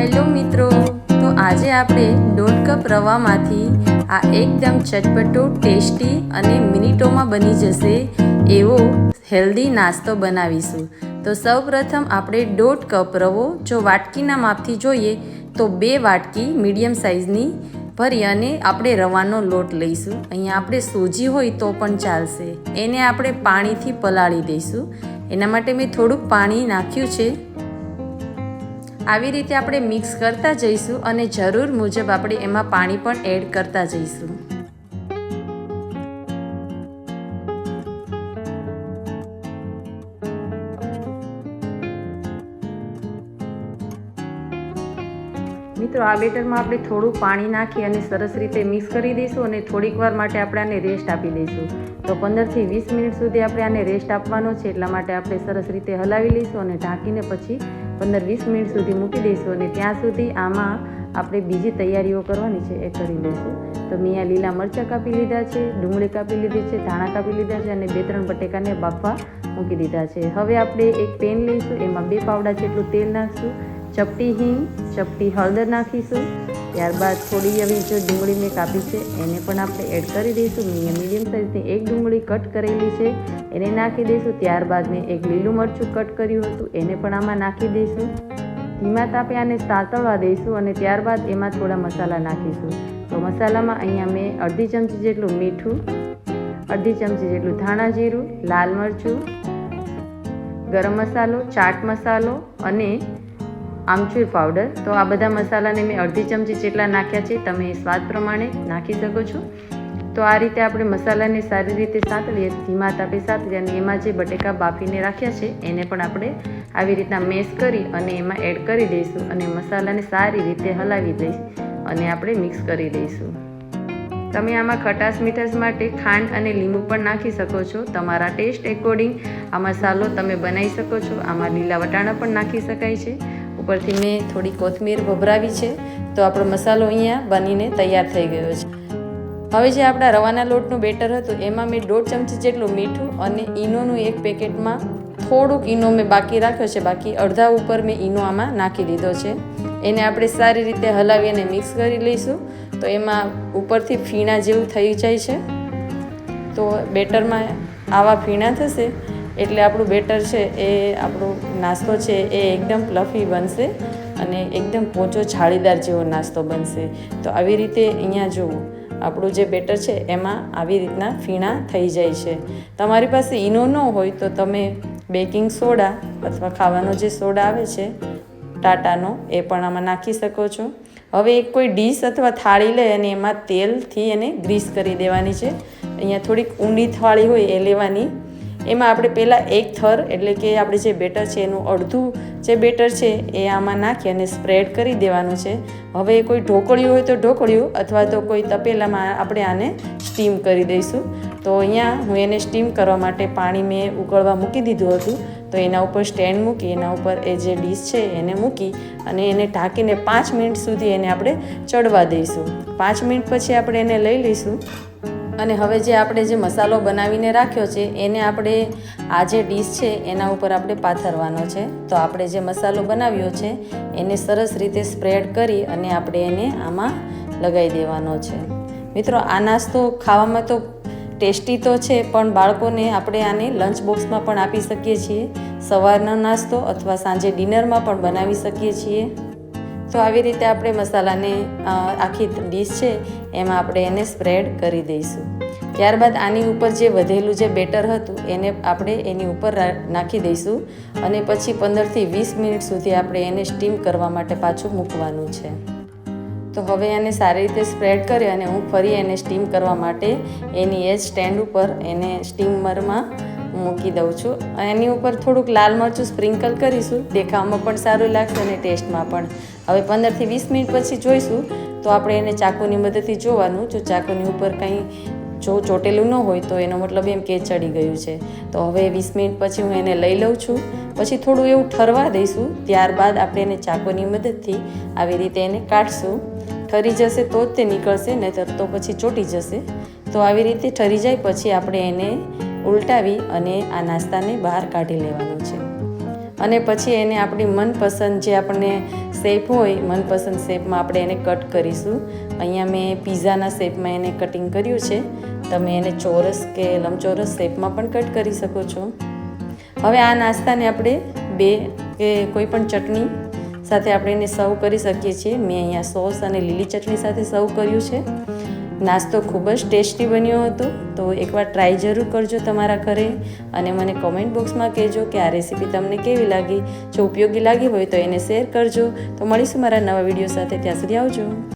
Hello મિત્રો, તો આજે આપણે દોઢ કપ રવામાંથી આ એકદમ ચટપટો, ટેસ્ટી અને મિનિટોમાં બની જશે એવો હેલ્ધી નાસ્તો બનાવીશું. તો સૌપ્રથમ આપણે દોઢ કપ રવો, જો વાટકીના માપથી જોઈએ, તો બે વાટકી મીડિયમ સાઇઝની ભરી અને આપણે રવાનો લોટ લઈશું. અહીંયા આપણે સૂજી હોય તો પણ ચાલશે. એને આપણે પાણીથી પલાળી દઈશું. એના માટે મેં થોડુંક પાણી નાખ્યું છે. આવી રીતે આપણે મિક્સ કરતા જઈશું અને જરૂર મુજબ આપણે એમાં પાણી પણ એડ કરતા જઈશું. મિત્રો, આ બેટરમાં આપણે થોડું પાણી નાખી અને સરસ રીતે મિક્સ કરી દઈશું અને થોડીક વાર માટે આપણે આને રેસ્ટ આપી દઈશું. તો પંદરથી વીસ મિનિટ સુધી આપણે આને રેસ્ટ આપવાનો છે, એટલા માટે આપણે સરસ રીતે હલાવી લઈશું અને ઢાંકીને પછી પંદર વીસ મિનિટ સુધી મૂકી દઈશું અને ત્યાં સુધી આમાં આપણે બીજી તૈયારીઓ કરવાની છે એ કરી લઈશું. તો મેં આ લીલા મરચાં કાપી લીધા છે, ડુંગળી કાપી લીધી છે, ધાણા કાપી લીધા છે અને બે ત્રણ બટેકાને બાફવા મૂકી દીધા છે. હવે આપણે એક પેન લઈશું, એમાં બે પાવડા જેટલું તેલ નાખશું, ચપટી હિંગ, ચપટી હળદર નાખીશું ત્યારબાદ થોડી એવી જો ડુંગળી મેં કાપી છે, એને પણ આપણે એડ કરી દઈશું. મેં મીડિયમ સાઇઝની એક ડુંગળી કટ કરેલી છે, એને નાખી દઈશું. ત્યારબાદ મેં એક લીલું મરચું કટ કર્યું હતું, એને પણ આમાં નાખી દઈશું. ધીમા તાપે આને સાતળવા દઈશું અને ત્યારબાદ એમાં થોડા મસાલા નાખીશું. તો મસાલામાં અહીંયા મેં અડધી ચમચી જેટલું મીઠું, અડધી ચમચી જેટલું ધાણા જીરું, લાલ મરચું, ગરમ મસાલો, ચાટ મસાલો અને આમચૂર પાવડર તો આ બધા મસાલાને મેં અડધી ચમચી જેટલા નાખ્યા છે. તમે સ્વાદ પ્રમાણે નાખી શકો છો. તો આ રીતે આપણે મસાલાને સારી રીતે સાંતળીએ ધીમા તાપે સાંતળીએ અને એમાં જે બટેકા બાફીને રાખ્યા છે, એને પણ આપણે આવી રીતના મેશ કરી અને એમાં એડ કરી દઈશું અને મસાલાને સારી રીતે હલાવી દઈશ અને આપણે મિક્સ કરી દઈશું. તમે આમાં ખટાશ મીઠાશ માટે ખાંડ અને લીંબુ પણ નાખી શકો છો. તમારા ટેસ્ટ એકોર્ડિંગ આ મસાલો તમે બનાવી શકો છો. આમાં લીલા વટાણા પણ નાખી શકાય છે. ઉપરથી મેં થોડી કોથમીર ભભરાવી છે, તો આપણો મસાલો અહીંયા બનીને તૈયાર થઈ ગયો છે. હવે જે આપણા રવાના લોટનું બેટર હતું, એમાં મેં દોઢ ચમચી જેટલું મીઠું અને ઈનોનું એક પેકેટમાં થોડુંક ઈનો મેં બાકી રાખ્યો છે, બાકી અડધા ઉપર મેં ઈનો આમાં નાખી દીધો છે. એને આપણે સારી રીતે હલાવી અને મિક્સ કરી લઈશું, તો એમાં ઉપરથી ફીણા જેવું થઈ જાય છે. તો બેટરમાં આવા ફીણા થશે એટલે આપણું બેટર છે, એ આપણો નાસ્તો છે, એ એકદમ પ્લફી બનશે અને એકદમ પોચો છાળીદાર જેવો નાસ્તો બનશે. તો આવી રીતે અહીંયા જુઓ આપણું જે બેટર છે, એમાં આવી રીતના ફીણા થઈ જાય છે. તમારી પાસે ઈનો ન હોય તો તમે બેકિંગ સોડા અથવા ખાવાનો જે સોડા આવે છે, ટાટાનો, એ પણ આમાં નાખી શકો છો. હવે એક કોઈ ડીશ અથવા થાળી લે અને એમાં તેલથી એને ગ્રીસ કરી દેવાની છે. અહીંયા થોડીક ઊંડી થાળી હોય એ લેવાની. એમાં આપણે પહેલાં એક થર એટલે કે આપણે જે બેટર છે એનું અડધું જે બેટર છે એ આમાં નાખી અને સ્પ્રેડ કરી દેવાનું છે. હવે કોઈ ઢોકળિયું હોય તો ઢોકળિયું અથવા તો કોઈ તપેલામાં આપણે આને સ્ટીમ કરી દઈશું. તો અહીંયા હું એને સ્ટીમ કરવા માટે પાણી મેં ઉકળવા મૂકી દીધું હતું. તો એના ઉપર સ્ટેન્ડ મૂકી, એના ઉપર એ જે ડીશ છે એને મૂકી અને એને ઢાંકીને પાંચ મિનિટ સુધી એને આપણે ચડવા દઈશું. પાંચ મિનિટ પછી આપણે એને લઈ લઈશું. અને હવે જે આપણે જે મસાલો બનાવીને રાખ્યો છે, એને આપણે આ જે ડીશ છે, એના ઉપર આપણે પાથરવાનો છે. તો આપણે જે મસાલો બનાવ્યો છે, એને સરસ રીતે સ્પ્રેડ કરી અને આપણે એને આમાં લગાવી દેવાનો છે. મિત્રો, આ નાસ્તો ખાવામાં તો ટેસ્ટી તો છે, પણ બાળકોને આપણે આને લંચ બોક્સમાં પણ આપી શકીએ છીએ. સવારનો નાસ્તો અથવા સાંજે ડિનરમાં પણ બનાવી શકીએ છીએ. તો આવી રીતે આપણે મસાલાને આખી ડીશ છે, એમાં આપણે એને સ્પ્રેડ કરી દઈશું. ત્યારબાદ આની ઉપર જે વધેલું જે બેટર હતું, એને આપણે એની ઉપર નાખી દઈશું અને પછી પંદરથી વીસ મિનિટ સુધી આપણે એને સ્ટીમ કરવા માટે પાછું મૂકવાનું છે. તો હવે એને સારી રીતે સ્પ્રેડ કરી અને હું ફરી એને સ્ટીમ કરવા માટે એની એ સ્ટેન્ડ ઉપર એને સ્ટીમરમાં મૂકી દઉં છું. એની ઉપર થોડુંક લાલ મરચું સ્પ્રિંકલ કરીશું. દેખાવામાં પણ સારું લાગશે અને ટેસ્ટમાં પણ. હવે પંદરથી વીસ મિનિટ પછી જોઈશું. તો આપણે એને ચાકુની મદદથી જોવાનું. જો ચાકુની ઉપર કંઈ જો ચોટેલું ન હોય તો એનો મતલબ એમ કે ચડી ગયું છે. તો હવે વીસ મિનિટ પછી હું એને લઈ લઉં છું. પછી થોડું એવું ઠરવા દઈશું. ત્યારબાદ આપણે એને ચાકુની મદદથી આવી રીતે એને કાઢશું. ઠરી જશે તો જ તે નીકળશે, નહીંતર તો પછી ચોટી જશે. તો આવી રીતે ઠરી જાય, પછી આપણે એને ઉલટાવી અને આ નાસ્તાને બહાર કાઢી લેવાનો છે. અને પછી એને આપણી મનપસંદ જે આપણને શેપ હોય, મનપસંદ શેપમાં આપણે એને કટ કરીશું. અહીંયા મેં પિઝાના શેપમાં એને કટિંગ કર્યું છે. તમે એને ચોરસ કે લંબચોરસ શેપમાં પણ કટ કરી શકો છો. હવે આ નાસ્તાને આપણે બે કે કોઈ પણ ચટણી સાથે આપણે એને સર્વ કરી શકીએ છીએ. મેં અહીંયા સોસ અને લીલી ચટણી સાથે સર્વ કર્યું છે. નાસ્તો ખૂબ જ ટેસ્ટી બન્યો હતો. તો એકવાર ટ્રાય જરૂર કરજો તમારા ઘરે અને મને કોમેન્ટ બોક્સમાં કહેજો કે આ રેસીપી તમને કેવી લાગી. જો ઉપયોગી લાગી હોય તો એને શેર કરજો. તો મળીશું મારા નવા વીડિયો સાથે. ત્યાં સુધી આવજો.